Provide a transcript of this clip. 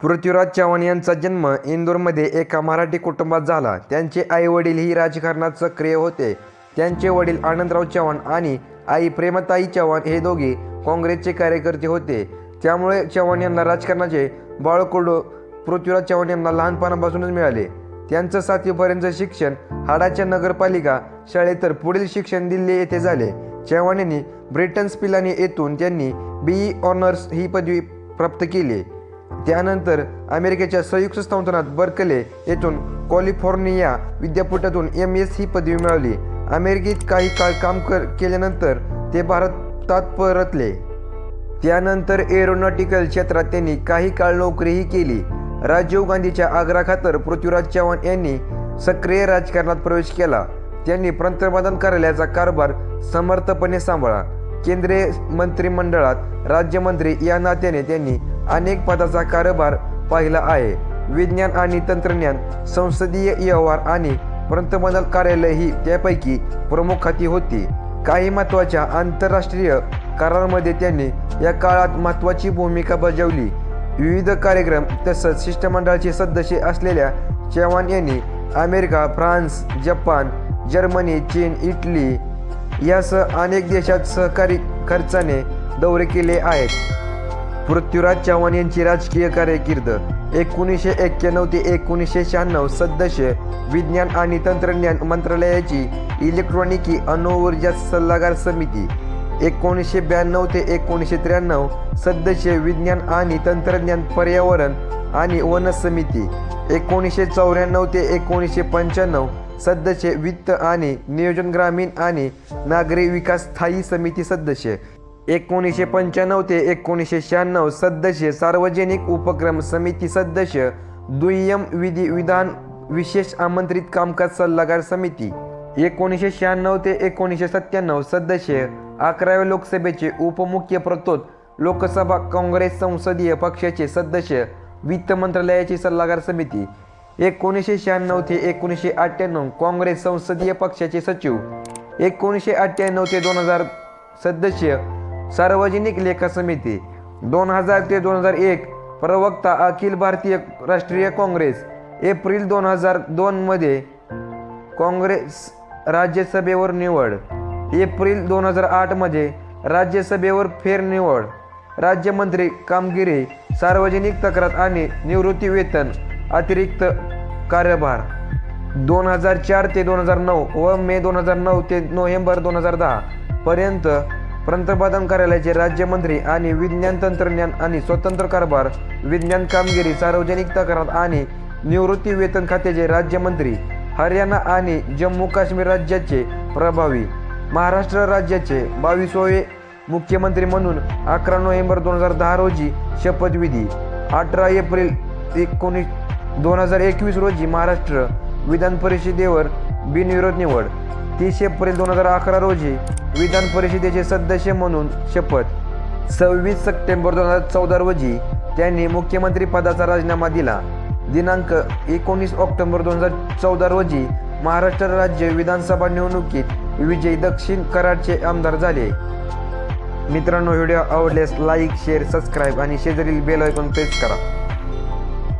पृथ्वीराज चव्हाण यांचा जन्म इंदोरमध्ये एका मराठी कुटुंबात झाला. त्यांचे आई वडील ही राजकारणात सक्रिय होते. त्यांचे वडील आनंदराव चव्हाण आणि आई प्रेमताई चव्हाण हे दोघे काँग्रेसचे कार्यकर्ते होते. त्यामुळे चव्हाण यांना राजकारणाचे बाळकुडो पृथ्वीराज चव्हाण यांना लहानपणापासूनच मिळाले. त्यांचं सातवीपर्यंतचं शिक्षण हाडाच्या नगरपालिका शाळेत तर पुढील शिक्षण दिल्ली येथे झाले. चव्हाण यांनी ब्रिटन स्पिलानी येथून त्यांनी बीई ऑनर्स ही पदवी प्राप्त केली. त्यानंतर अमेरिकेच्या संयुक्त संस्थानात बर्कले येथून कॉलिफोर्निया विद्यापीठातून एम एस ही पदवी मिळवली. अमेरिकेत काही काळ काम कर केल्यानंतर ते भारतात परतले. त्यानंतर एरोनॉटिकल क्षेत्रात त्यांनी काही काळ नोकरीही केली. राजीव गांधीच्या आग्रहाखातर पृथ्वीराज चव्हाण यांनी सक्रिय राजकारणात प्रवेश केला. त्यांनी पंतप्रधान कार्यालयाचा कारभार समर्थपणे सांभाळा केंद्रीय मंत्रिमंडळात राज्यमंत्री या नात्याने त्यांनी अनेक पदाचा कारभार पाहिला आहे. विज्ञान आणि तंत्रज्ञान संसदीय व्यवहार आणि पंतप्रधान कार्यालय ही त्यापैकी प्रमुख खाती होती. काही महत्त्वाच्या आंतरराष्ट्रीय करारांमध्ये त्यांनी या काळात महत्त्वाची भूमिका बजावली. विविध कार्यक्रम तसंच शिष्टमंडळाचे सदस्य असलेल्या चव्हाण यांनी अमेरिका फ्रान्स जपान जर्मनी चीन इटली यासह अनेक देशात सहकारी खर्चाने दौरे केले आहेत. पृथ्वीराज चव्हाण यांची राजकीय कारकीर्द. एकोणीसशे एक्क्याण्णव ते एकोणीसशे शहाण्णव सदस्य विज्ञान आणि तंत्रज्ञान मंत्रालयाची इलेक्ट्रॉनिकी अणुऊर्जा सल्लागार समिती. एकोणीसशे ब्याण्णव ते एकोणीसशे त्र्याण्णव सदस्य विज्ञान आणि तंत्रज्ञान पर्यावरण आणि वन समिती. एकोणीसशे चौऱ्याण्णव ते एकोणीसशे पंच्याण्णव सदस्य वित्त आणि नियोजन ग्रामीण आणि नागरी विकास स्थायी समिती सदस्य. एकोणीसशे पंच्याण्णव ते एकोणीसशे शहाण्णव सदस्य सार्वजनिक उपक्रम समिती सदस्य दुय्यम विधी विधान विशेष आमंत्रित कामकाज सल्लागार समिती. एकोणीसशे शहाण्णव ते एकोणीसशे सत्त्याण्णव सदस्य अकराव्या लोकसभेचे उपमुख्य प्रतोद लोकसभा काँग्रेस संसदीय पक्षाचे सदस्य वित्त मंत्रालयाची सल्लागार समिती. एकोणीसशे शहाण्णव ते एकोणीसशे अठ्ठ्याण्णव काँग्रेस संसदीय पक्षाचे सचिव. एकोणीसशे अठ्ठ्याण्णव ते दोन हजार सदस्य सार्वजनिक लेखा समिती. दोन हजार ते दोन हजार एक प्रवक्ता अखिल भारतीय राष्ट्रीय काँग्रेस. एप्रिल दोन हजार दोनमध्ये काँग्रेस राज्यसभेवर निवड. एप्रिल दोन हजार आठमध्ये राज्यसभेवर फेरनिवड राज्यमंत्री कामगिरी सार्वजनिक तक्रार आणि निवृत्ती वेतन अतिरिक्त कार्यभार. दोन हजार चार ते दोन हजार नऊ व मे दोन हजार नऊ ते नोव्हेंबर दोन हजार दहा पर्यंत पंतप्रधान कार्यालयाचे राज्यमंत्री आणि विज्ञान तंत्रज्ञान आणि स्वतंत्र कारभार विज्ञान कामगिरी सार्वजनिक तक्रार आणि निवृत्ती वेतन खात्याचे राज्यमंत्री हरियाणा आणि जम्मू काश्मीर राज्याचे प्रभावी महाराष्ट्र राज्याचे बावीसवे मुख्यमंत्री म्हणून अकरा नोव्हेंबर दोन हजार दहा रोजी शपथविधी अठरा एप्रिल एकोणीस दोन हजार एकवीस रोजी महाराष्ट्र विधान परिषदेवर बिनविरोध निवड. तीस एप्रिल दोन हजार अकरा रोजी विधान परिषदेचे सदस्य म्हणून शपथ. सव्वीस सप्टेंबर दोन हजार चौदा रोजी त्यांनी मुख्यमंत्री पदाचा राजीनामा दिला. दिनांक एकोणीस ऑक्टोबर दोन हजार चौदा रोजी महाराष्ट्र राज्य विधानसभा निवडणुकीत विजय दक्षिण कराडचे आमदार झाले. मित्रांनो व्हिडिओ आवडल्यास लाईक शेअर सबस्क्राईब आणि शेजारील बेल ऐकून प्रेस करा.